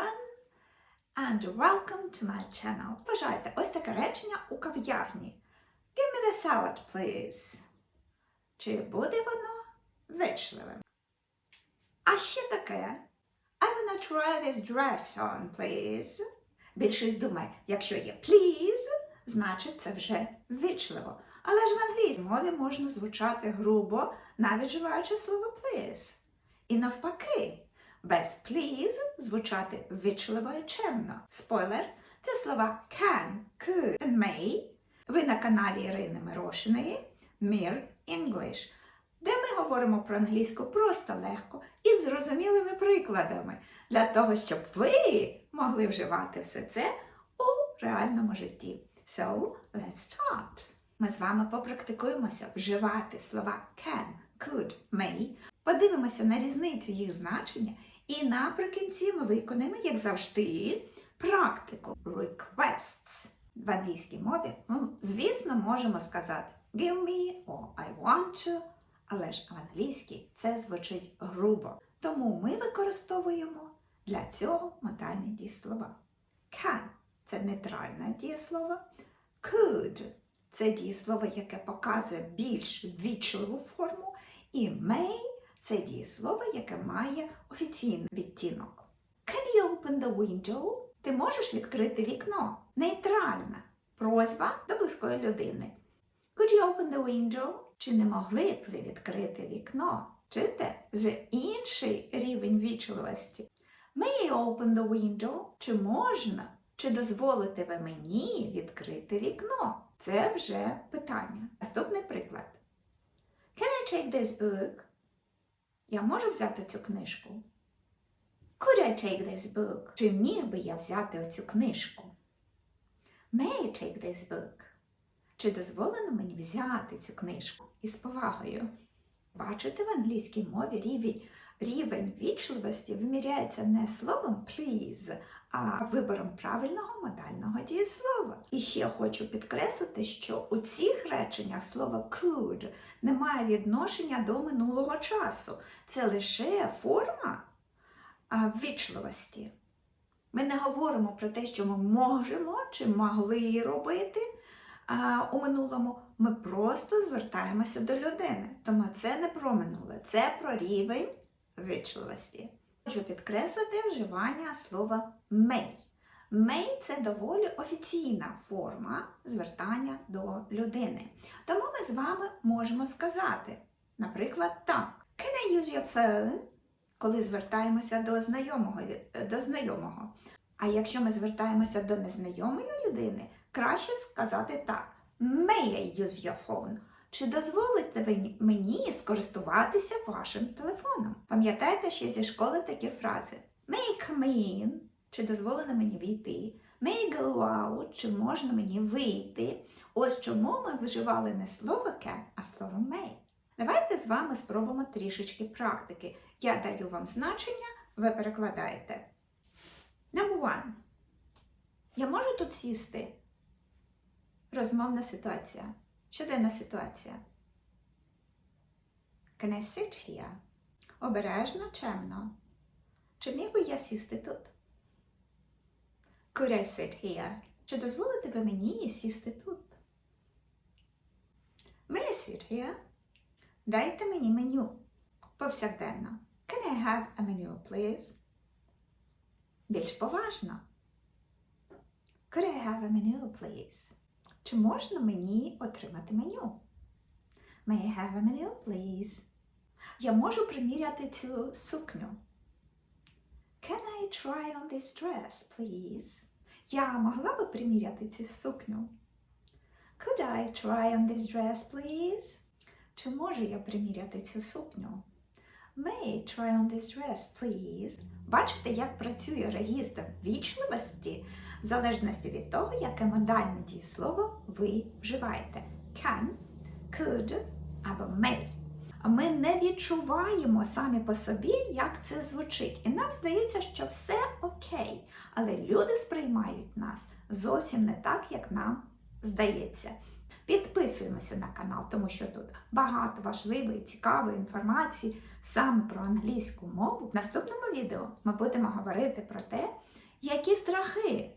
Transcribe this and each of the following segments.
everyone and welcome to my channel. Вважайте, ось таке речення у кав'ярні. Give me the salad, please. Чи буде воно вичливим? А ще таке. I wanna try this dress on, please. Більшість думає, якщо є please, значить це вже вічливо. Але ж в англійській мові можна звучати грубо, навіть вживаючи слово please. І навпаки, без please звучати вічливо і чемно. Спойлер це слова can, could and may. Ви на каналі Ірини Мирошиної Mir English, де ми говоримо про англійську просто легко і зрозумілими прикладами, для того, щоб ви могли вживати все це у реальному житті. So, let's start. Ми з вами попрактикуємося вживати слова can, could, may, подивимося на різницю їх значення, і наприкінці ми виконаємо, як завжди, практику requests. В англійській мові ми, звісно, можемо сказати give me or I want to, але ж в англійській це звучить грубо. Тому ми використовуємо для цього модальні дієслова. Can це нейтральне дієслово. Could це дієслово, яке показує більш ввічливу форму. І may це дієслово, яке має офіційний відтінок. Can you open the window? Ти можеш відкрити вікно. Нейтральна просьба до близької людини. Could you open the window? Чи не могли б ви відкрити вікно? Чуєте? Вже інший рівень вічливості. May I open the window? Чи можна? Чи дозволите ви мені відкрити вікно? Це вже питання. Наступний приклад. Can I take this book? Я можу взяти цю книжку? Could I take this book? Чи міг би я взяти оцю книжку? May I take this book? Чи дозволено мені взяти цю книжку із повагою? Бачите, в англійській мові рівень, рівень вічливості виміряється не словом please, а вибором правильного модального дієслова. І ще хочу підкреслити, що у цих реченнях слово could не має відношення до минулого часу. Це лише форма а, ввічливості. Ми не говоримо про те, що ми можемо чи могли робити у минулому. Ми просто звертаємося до людини. Тому це не про минуле, це про рівень ввічливості. Хочу підкреслити вживання слова may. May – це доволі офіційна форма звертання до людини. Тому ми з вами можемо сказати, наприклад, так. Can I use your phone? Коли звертаємося до знайомого, до знайомого. А якщо ми звертаємося до незнайомої людини, краще сказати так. May I use your phone? Чи дозволите ви мені скористуватися вашим телефоном? Пам'ятаєте ще зі школи такі фрази? May come in? Чи дозволено мені війти? May go out? Чи можна мені вийти? Ось чому ми вживали не слово can, а слово may. Давайте з вами спробуємо трішечки практики. Я даю вам значення, ви перекладаєте. Number one. Я можу тут сісти? Розмовна ситуація. Щоденна ситуація. Can I sit here? Обережно, чемно. Чи міг би я сісти тут? Could I sit here? Чи дозволите ви мені сісти тут? May I sit here? Дайте мені меню. Повсякденно. Can I have a menu, please? Більш поважно. Could I have a menu, please? Чи можна мені отримати меню? May I have a menu, please? Я можу приміряти цю сукню. Can I try on this dress, please? Я могла би приміряти цю сукню? Could I try on this dress, please? Чи можу я приміряти цю сукню? May I try on this dress, please? Бачите, як працює регістр вічливості залежності від того, яке модальне дієслово ви вживаєте. Can, could або may. Ми не відчуваємо самі по собі, як це звучить. І нам здається, що все окей. Але люди сприймають нас зовсім не так, як нам здається. Підписуємося на канал, тому що тут багато важливої, цікавої інформації саме про англійську мову. В наступному відео ми будемо говорити про те, які страхи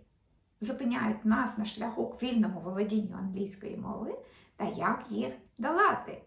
зупиняють нас на шляху к вільному володінню англійської мови та як їх долати.